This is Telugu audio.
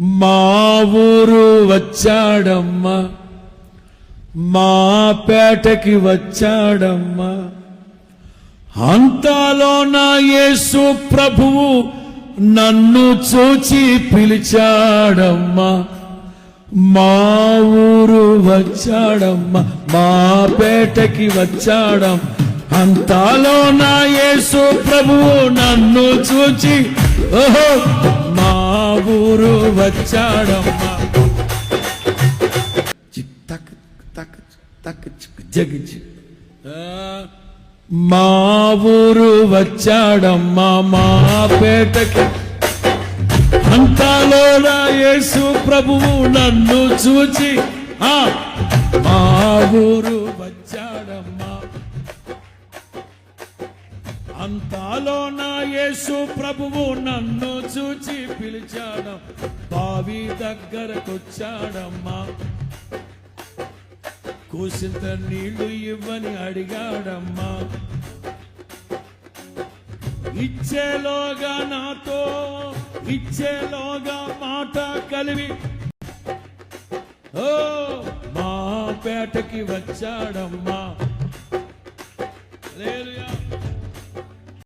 మా ఊరు వచ్చాడమ్మా. మా పేటకి వచ్చాడమ్మా. అంతాలో నా యేసు ప్రభువు నన్ను చూచి పిలిచాడమ్మా. మా ఊరు వచ్చాడమ్మా. మా పేటకి వచ్చాడం. అంతాలో నా యేసు ప్రభువు నన్ను చూచి ఓహో మా ఊరు వచ్చాడమ్మా. తక్ తక్ తక్ చిక్ జగ్ చిక్. ఆ, మా ఊరు వచ్చాడమ్మా మా పేటకి. అంతాలో నా యేసు ప్రభువు నన్ను చూచి ఆ మా ఊరు వచ్చాడమ్మా. అంతాలో నా యేసు ప్రభువు నన్ను చూచి పిలిచాడు. బావి దగ్గరకొచ్చాడమ్మా. కూసింత నీళ్ళు ఇవ్వని అడిగాడమ్మా. ఇచ్చేలోగా నాతో ఇచ్చేలోగా మాట కలివి. ఓ మా పేటకి వచ్చాడమ్మా. హల్లెలూయా.